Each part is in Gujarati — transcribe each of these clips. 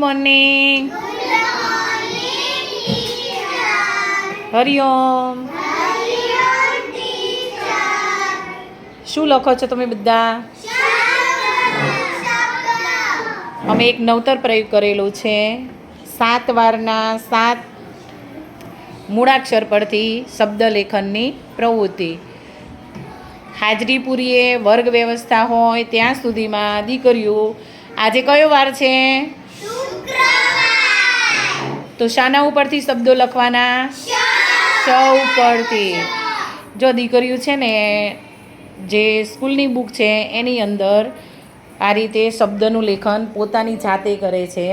મોર્નિંગ હરિઓમ. શું લખો છો તમે બધા? અમે એક નવતર પ્રયોગ કરેલો છે. સાત વારના સાત મૂળાક્ષર પરથી શબ્દ લેખનની પ્રવૃત્તિ. હાજરી પૂરીએ વર્ગ વ્યવસ્થા હોય ત્યાં સુધીમાં દીકરીઓ આજે કયો વાર છે? તો શાના ઉપરથી શબ્દો લખવાના? શ ઉપરથી? જો દીકરીઓ છે ને, જે સ્કૂલની બુક છે, એની અંદર આ રીતે શબ્દનું લેખન પોતાની જાતે કરે છે.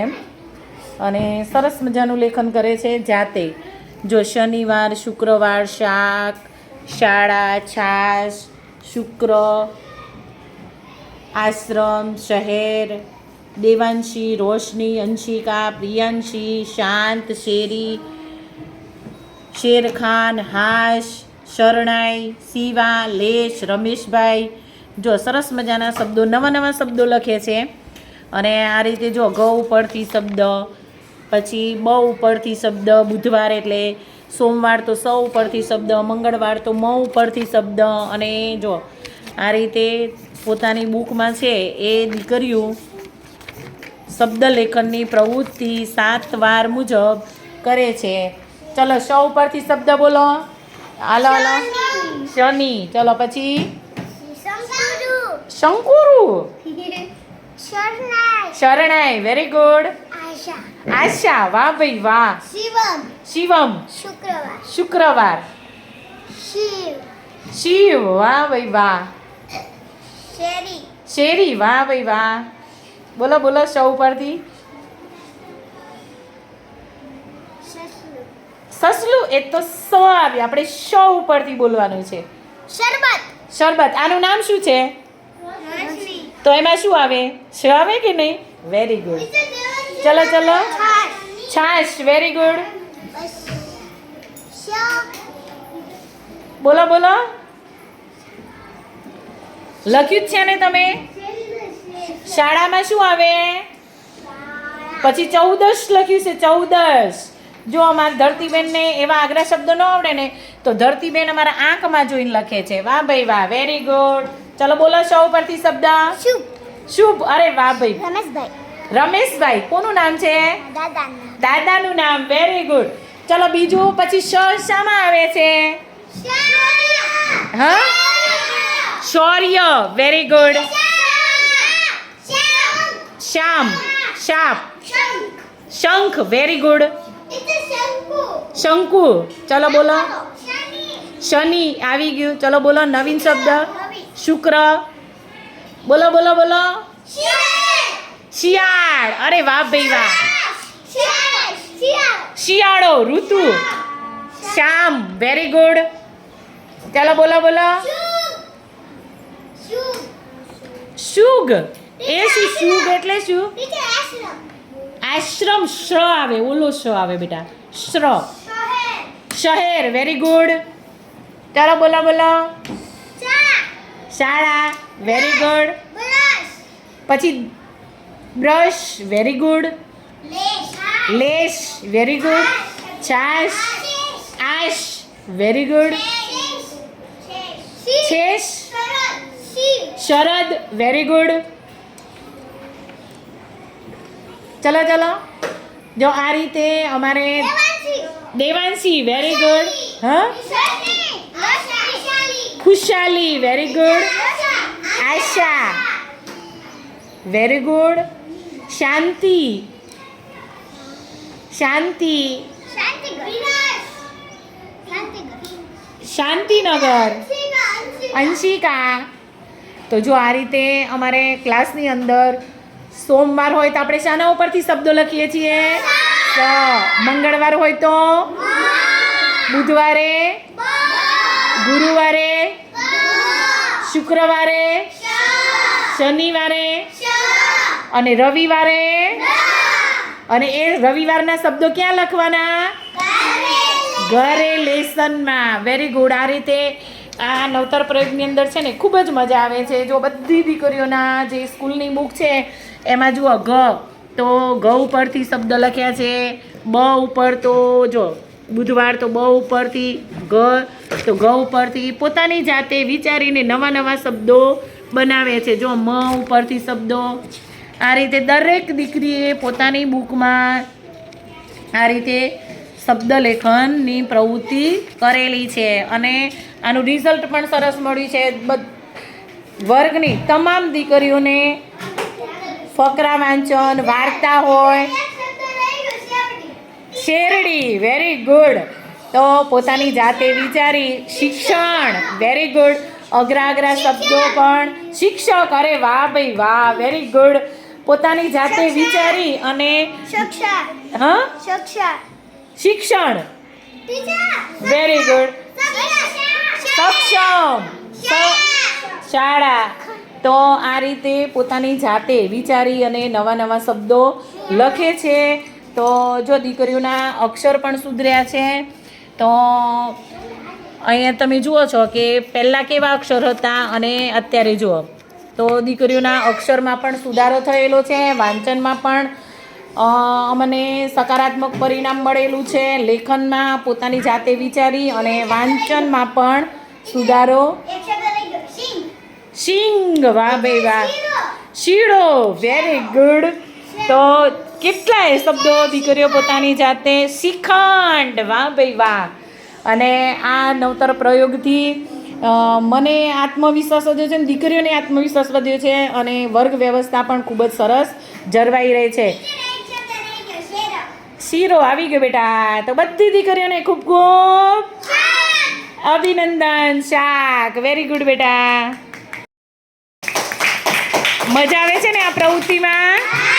અને સરસ મજાનું લેખન કરે છે જાતે. જો શનિવાર, શુક્રવાર, શાક, શાળા, છાશ, શુક્ર, આશ્રમ, શહેર દેવાંશી, રોશની, અંશિકા, પ્રિયાંશી, શાંત, શેરી, શેરખાન, હાશ, શરણાઈ, શિવા, લેશ, રમેશભાઈ. જો સરસ મજાના શબ્દો, નવા નવા શબ્દો લખે છે. અને આ રીતે જો ગ ઉપરથી શબ્દ, પછી બ ઉપરથી શબ્દ, બુધવાર એટલે સોમવાર તો સ ઉપરથી શબ્દ, મંગળવાર તો મ ઉપરથી શબ્દ. અને જો આ રીતે પોતાની બુકમાં છે એ દીકરીઓ શબ્દ લેખનની પ્રવૃત્તિ સાત વાર મુજબ કરે છે. ચલો શ ઉપરથી શબ્દ બોલો. હાલો હાલો. શનિ. ચલો પછી? શંકુરુ. શરણાઈ. Very good Asha. વાહ ભાઈ વાહ. શિવમ. શિવમ. શુક્રવાર. શુક્રવાર. શિવ. શિવ. વાહ ભાઈ વાહ. શેરી. શેરી. વાહ ભાઈ વાહ. બોલો બોલો શ ઉપરથી. સસલું સસલું એ તો સ આવે આપણે શ ઉપરથી બોલવાનું છે. શરબત. શરબત. આનું નામ શું છે? તો એમાં શું આવે? શ આવે કે નહીં? વેરી ગુડ ચલો ચલો. છાશ. વેરી ગુડ બોલો બોલો. લખ્યું જ છે ને તમે? શાળામાં શું આવે? પછી ચૌદશ લખ્યું છે ચૌદશ. જો અમારા ધરતીબેનને એવા આગ્રા શબ્દો ન આવડે ને તો ધરતીબેન અમારા આંખમાં જોઈને લખે છે. વાહ ભાઈ વાહ વેરી ગુડ ચલો બોલો સૌ પરથી શબ્દ? શુભ. શુભ. અરે વાહ ભાઈ. રમેશભાઈ. રમેશભાઈ કોનું નામ છે? દાદાનું નામ. વેરી ગુડ ચલો બીજું પછી શ શામાં આવે છે? હા? શૌર્ય. વેરી ગુડ શ્યામ શાપ શંખ. વેરી ગુડ શંકુ. ચલો બોલો. શનિ. આવી ગયું. ચલો બોલો નવીન શબ્દ. શુક્ર. બોલો બોલો બોલો. શિયાળ. અરે વાહ ભાઈ વાહ. શિયાળો. ઋતુ. શ્યામ વેરી ગુડ ચાલો બોલો બોલો. શુગ. એ શું એટલે શું? આશ્રમ શ્ર આવે ઓલો શ આવે બેટા. શ્ર. શહેર વેરી ગુડ ચાલો બોલો બોલો. શાળા. વેરી ગુડ પછી બ્રશ વેરી ગુડ લેશ વેરી ગુડ છાશ. આશ વેરી ગુડ છેશ. શરદ. વેરી ગુડ ચલો ચલો. જો આ રીતે અમારે દેવાંશી વેરી ગુડ હા? Khushali very good Asha very good શાંતિ શાંતિ. શાંતિનગર. અંશિકા. તો જો આ રીતે અમારે ક્લાસની અંદર સોમવાર હોય તો આપણે શાના ઉપરથી શબ્દો લખીએ છીએ. સ. મંગળવાર હોય તો બુધવારે ગુરુવારે શુક્રવારે શનિવારે અને રવિવારે અને એ રવિવારના શબ્દો ક્યાં લખવાના? ઘરે લેસનમાં. વેરી ગુડ આ રીતે આ નવતર પ્રયોગની અંદર છે ને ખૂબ જ મજા આવે છે. જો બધી દીકરીઓના જે સ્કૂલની બુક છે એમાં જુઓ ઘ તો ઘ ઉપરથી શબ્દ લખ્યા છે. બ ઉપર તો જો, બુધવાર તો બ ઉપરથી ઘ તો ઘ ઉપરથી પોતાની જાતે વિચારીને નવા નવા શબ્દો બનાવે છે. જો મ ઉપરથી શબ્દો, આ રીતે દરેક દીકરીએ પોતાની બુકમાં આ રીતે શબ્દ લેખનની પ્રવૃત્તિ કરેલી છે અને આનું રિઝલ્ટ પણ સરસ મળ્યું છે. વર્ગની તમામ દીકરીઓને ફકરા વાંચન વાર્તા હોય. શેરડી વેરી ગુડ તો પોતાની જાતે વિચારી શિક્ષણ વેરી ગુડ અઘરા અઘરા શબ્દો પણ શિક્ષક અરે વાહ ભાઈ વાહ વેરી ગુડ પોતાની જાતે વિચારી અને શિક્ષણ. વેરી ગુડ સક્ષમ. શાળા. તો આ રીતે પોતાની જાતે વિચારી અને નવા નવા શબ્દો લખે છે. તો જો દીકરીઓના અક્ષર પણ સુધર્યા છે. તો અહીંયા તમે જુઓ છો કે પહેલાં કેવા અક્ષર હતા અને અત્યારે જુઓ. તો દીકરીઓના અક્ષરમાં પણ સુધારો થયેલો છે, વાંચનમાં પણ અમને સકારાત્મક પરિણામ મળેલું છે. લેખનમાં પોતાની જાતે વિચારી અને વાંચનમાં પણ સુધારો એક શબ્દ રહી ગયો સિંગ શિંગ વાહ ભાઈ વાહ. શીરો વેરી ગુડ તો કેટલાય શબ્દો દીકરીઓ પોતાની જાતે શિખંડ વાહ ભાઈ વાહ. અને આ નવતર પ્રયોગથી મને આત્મવિશ્વાસ વધ્યો છે અને દીકરીઓને આત્મવિશ્વાસ વધ્યો છે અને વર્ગ વ્યવસ્થા પણ ખૂબ જ સરસ જળવાઈ રહે છે. શીરો આવી ગયો બેટા. તો બધી દીકરીઓને ખૂબ ખૂબ અભિનંદન શાક. વેરી ગુડ બેટા. મજા આવે છે ને આ પ્રવૃત્તિમાં?